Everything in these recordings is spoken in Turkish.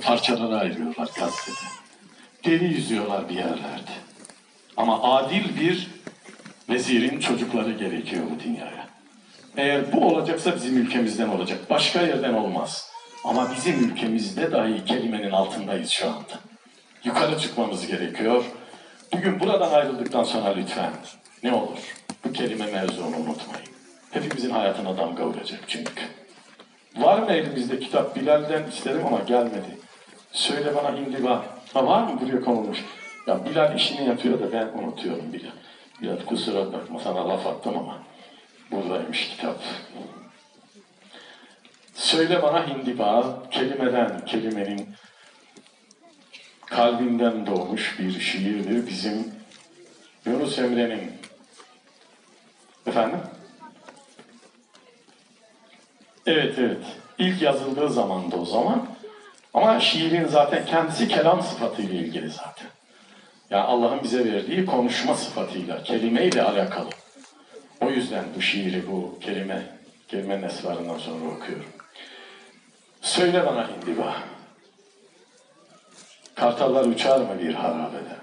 parçalara ayırıyorlar gazetede. Deli yüzüyorlar bir yerlerde. Ama adil bir vezirin çocukları gerekiyor bu dünyaya. Eğer bu olacaksa bizim ülkemizden olacak. Başka yerden olmaz. Ama bizim ülkemizde dahi kelimenin altındayız şu anda. Yukarı çıkmamız gerekiyor. Bugün buradan ayrıldıktan sonra lütfen ne olur bu kelime mevzunu unutmayın. Hepimizin hayatına damga vuracak çünkü. Var mı elimizde kitap? Bilal'den isterim ama gelmedi. Söyle bana hindiba. Ha var mı buraya konulmuş? Ya Bilal işini yapıyor da ben unutuyorum Bilal. Bilal kusura bakma sana laf attım ama buradaymış kitap. Söyle bana hindiba, kelimeden, kelimenin kalbinden doğmuş bir şiirdir bizim Yunus Emre'nin. Efendim? Evet evet. İlk yazıldığı zamanda o zaman. Ama şiirin zaten kendisi kelam sıfatıyla ilgili zaten. Yani Allah'ın bize verdiği konuşma sıfatıyla, kelimeyle alakalı. O yüzden bu şiiri, bu kelime, kelime esrarından sonra okuyorum. Söyle bana hindiba. Kartallar uçar mı bir harabeden?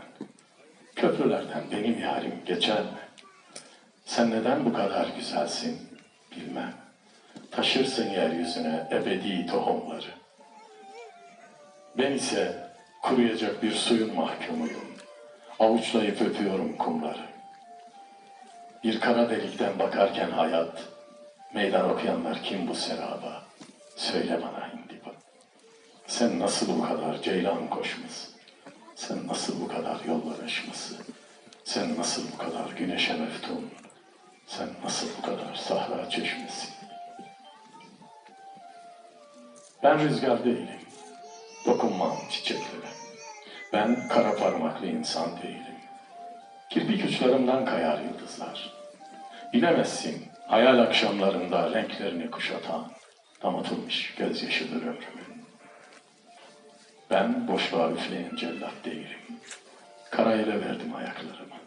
Köprülerden benim yarim geçer mi? Sen neden bu kadar güzelsin bilmem. Taşırsın yeryüzüne ebedi tohumları. Ben ise kuruyacak bir suyun mahkumuyum. Avuçlayıp öpüyorum kumları. Bir kara delikten bakarken hayat, meydan okuyanlar kim bu seraba? Söyle bana hindiba. Sen nasıl bu kadar ceylan koşması? Sen nasıl bu kadar yollar aşması? Sen nasıl bu kadar güneşe meftun? Sen nasıl bu kadar sahra çeşmesi? Ben rüzgar değilim. Dokunmam çiçeklere. Ben kara parmaklı insan değilim. Kirpik uçlarımdan kayar yıldızlar. Bilemezsin hayal akşamlarında renklerini kuşatan damıtılmış gözyaşıdır ömrümün. Ben boşluğa üfleyen cellat değilim. Karayele verdim ayaklarımı.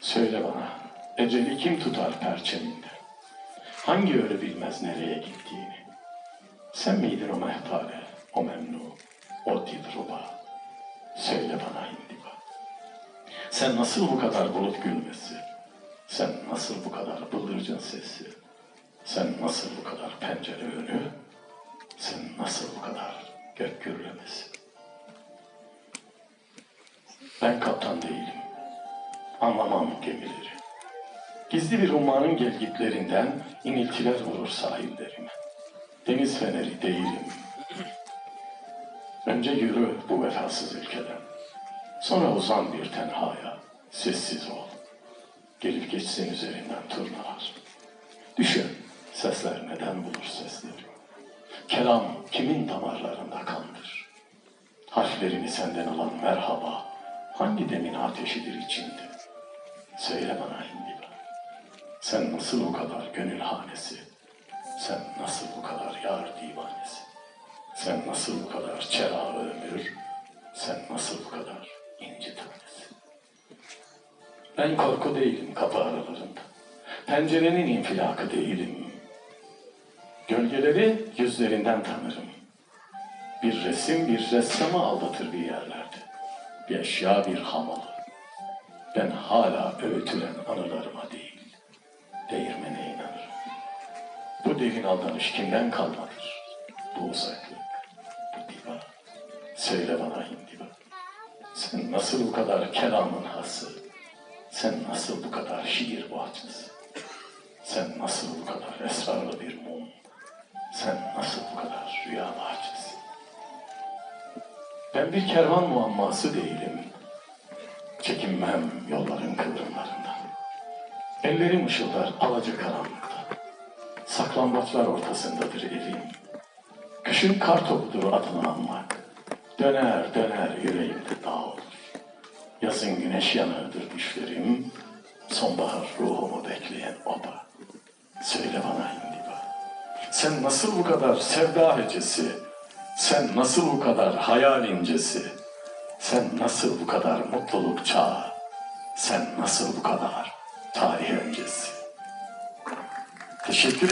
Söyle bana, eceli kim tutar perçeminde? Hangi ölü bilmez nereye gittiğini? Sen miydin o mehpare, o memnu, o dilruba? Söyle bana hindiba. Sen nasıl bu kadar bulut gülmesi? Sen nasıl bu kadar bıldırcın sesi? Sen nasıl bu kadar pencere önü? Sen nasıl bu kadar gök gürlemesi? Ben kaptan değilim. Anlamam gemileri. Gizli bir ummanın gelgitlerinden iniltiler vurur sahillerime. Deniz feneri değilim. Önce yürü bu vefasız ülkeden. Sonra uzan bir tenhaya, sessiz ol. Gelip geçsin üzerinden turnalar. Düşün, sesler neden bulur sesleri? Kelam kimin damarlarında kandır? Harflerini senden alan merhaba, hangi demin ateşidir içinde? Söyle bana hindiba, sen nasıl bu kadar gönül hanesi? Sen nasıl bu kadar yar divanesi? Sen nasıl bu kadar çerağı ömür? Sen nasıl bu kadar inci tanesi? Ben korku değilim kapı aralarında. Pencerenin infilakı değilim. Gölgeleri yüzlerinden tanırım. Bir resim bir ressamı aldatır bir yerlerde. Bir eşya bir hamalı. Ben hala öğütülen anılarıma değil, değirmene inanırım. Bu derin aldanış kimden kalmadır? Bu uzaklık. Söyle bana hindiba. Sen nasıl bu kadar kelamın hası? Sen nasıl bu kadar şiir bahçesi? Sen nasıl bu kadar esrarlı bir mum? Sen nasıl bu kadar rüya bahçesi? Ben bir kervan muamması değilim. Çekinmem yolların kıvrımlarından. Ellerim ışıldar alaca karanlıkta. Saklambaçlar ortasındadır evim. Kışın kar topudur adını anmak. Döner döner yüreğimde dağ olur. Yazın güneş yanığıdır düşlerim. Sonbahar ruhumu bekleyen oba. Söyle bana hindiba. Sen nasıl bu kadar sevda hecesi? Sen nasıl bu kadar hayal incesi? Sen nasıl bu kadar mutluluk çağı? Sen nasıl bu kadar tarih öncesi? Teşekkür ederim.